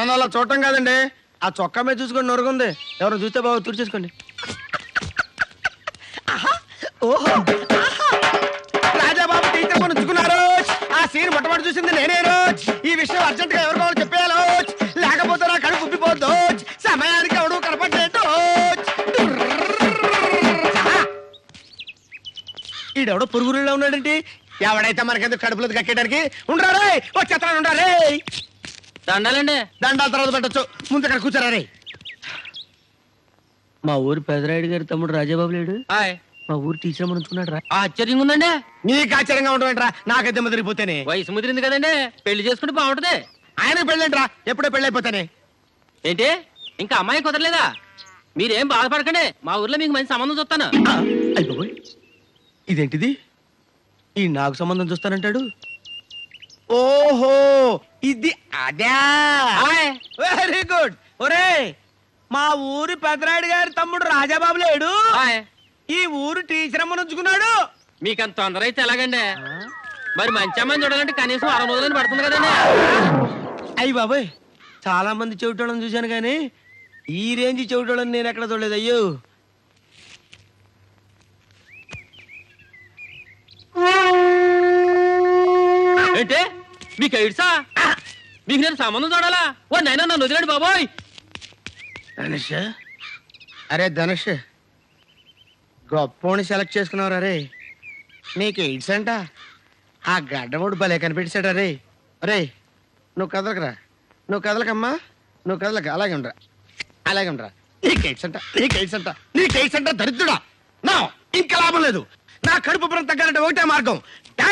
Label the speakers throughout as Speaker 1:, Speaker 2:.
Speaker 1: నన్ను అలా చూడటం కాదండి. ఆ చొక్కా మీద చూసుకోండి నొరుగుంది ఎవరు చూస్తే బాబు తుడిచేసుకోండి చేసుకోండి. ఓహో రాజాబాబు టీచర్ ఉంచుకున్నారు ఆ సీన్ మొట్టమొదటి చూసింది నేనే రోజు. ఈ విషయం అర్జెంట్గా ఎవరు కావాలి చెప్పేయాలి లేకపోతే నా కడుపు ఉబ్బిపోద్దు సమయానికి ఎవడు కనపడలేదు రోజ్. ఈడెవడో పురుగురులో ఉన్నాడంటే ఎవడైతే మనకెందుకు కడుపులో కట్టడానికి ఉండరా ఓ చెత్త ఉండరే
Speaker 2: దండాలండి.
Speaker 1: దండాల తర్వాత పెట్టచ్చు. ముందు ఇక్కడ కూర్చోరా రే. మా ఊరు పెదరాయుడు గారి తమ్ముడు రాజాబాబు లేడు?
Speaker 2: హాయ్.
Speaker 1: మా ఊరు టీచర్ మనం ఉంచుకున్నాడు రా
Speaker 2: ఆశ్చర్యంగా ఉందండి.
Speaker 1: నీకు ఆశ్చర్యంగా ఉండమంటరా నాకైతే ముదిరిపోతేనే.
Speaker 2: వయసు ముదిరింది కదండి. పెళ్ళి చేసుకుంటే బాగుంటది.
Speaker 1: ఆయన పెళ్ళంట్రా? ఎప్పుడో పెళ్ళైపోతానే.
Speaker 2: ఏంటి? ఇంకా అమ్మాయి కుదరలేదా? మీరేం బాధపడకండి. మా ఊర్లో మీకు మంచి సంబంధం చూస్తాను.
Speaker 1: అయిపోయి ఇదేంటిది? ఈ నాకు సంబంధం చూస్తానంటాడు? ఓహో ఇది అదే? Very good. ఒరే మా ఊరి పెదరాయుడు గారి తమ్ముడు రాజాబాబు లేడు. ఈ ఊరు టీచర్ అమ్మను ఉంచుకున్నాడు.
Speaker 2: మీకు అంత తొందర అయితే ఎలాగండి? మరి మంచి అమ్మాయిని చూడాలంటే కనీసం అరవై రోజులని పడుతుంది కదండి.
Speaker 1: అయ్యి బాబాయ్ చాలా మంది చెవిటోళ్ళని చూశాను కానీ ఈ రేంజ్ చెవిటోళ్ళని నేను ఎక్కడ చూడలేదు. అయ్యో.
Speaker 2: ఏంటి? మీకు ఎయిడ్సా? మీకు నేను సంబంధం చూడాలా? ఓ నైనా నన్ను వదిలేడు బాబోయ్.
Speaker 1: ధనుష్? అరే ధనుష్ గొప్పోని సెలెక్ట్ చేసుకున్నావు అరే నీకు ఎయిడ్స్ అంట? ఆ గడ్డముడు భలే కనిపెట్టాడు అరే అరే నువ్వు కదలకరా. నువ్వు కదలకమ్మా. నువ్వు కదలక అలాగే ఉండరా. అలాగే ఉండరా. నీకు ఎయిడ్స్ అంట నీకు ఎయిడ్స్ అంట నీకు ఎయిడ్స్ అంట దరిద్రుడా. నా ఇంకా లాభం లేదు. నా కడుపు పురం తగ్గాలంటే ఒకటే మార్గం.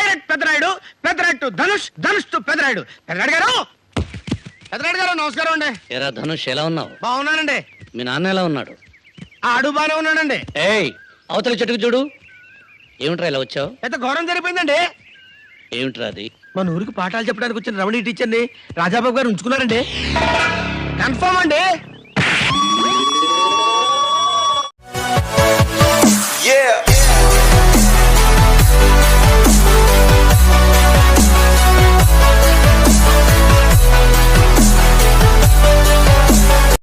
Speaker 1: Direct Peddarayudu Peddarayudu to Dhanush Dhanush to Peddarayudu Peddarayudu garu! Peddarayudu garu నమస్కారం అండి.
Speaker 3: ఎరా ధనుష్ ఎలా ఉన్నావు?
Speaker 1: బాగున్నానండి.
Speaker 3: మీ నాన్న ఎలా ఉన్నాడు?
Speaker 1: ఆడు బానే ఉన్నాడండి.
Speaker 3: ఏయ్ అవతల చెట్టుకు చూడు. ఏమిట్రా ఇలా వచ్చావు?
Speaker 1: ఎంత ఘోరం జరిగిపోయిందండి.
Speaker 3: ఏమిట్రా అది?
Speaker 1: మన ఊరికి పాఠాలు చెప్పడానికి వచ్చిన రమణి టీచర్ని రాజాబాబు గారు ఉంచుకున్నారండి. కన్ఫర్మ్ అండి.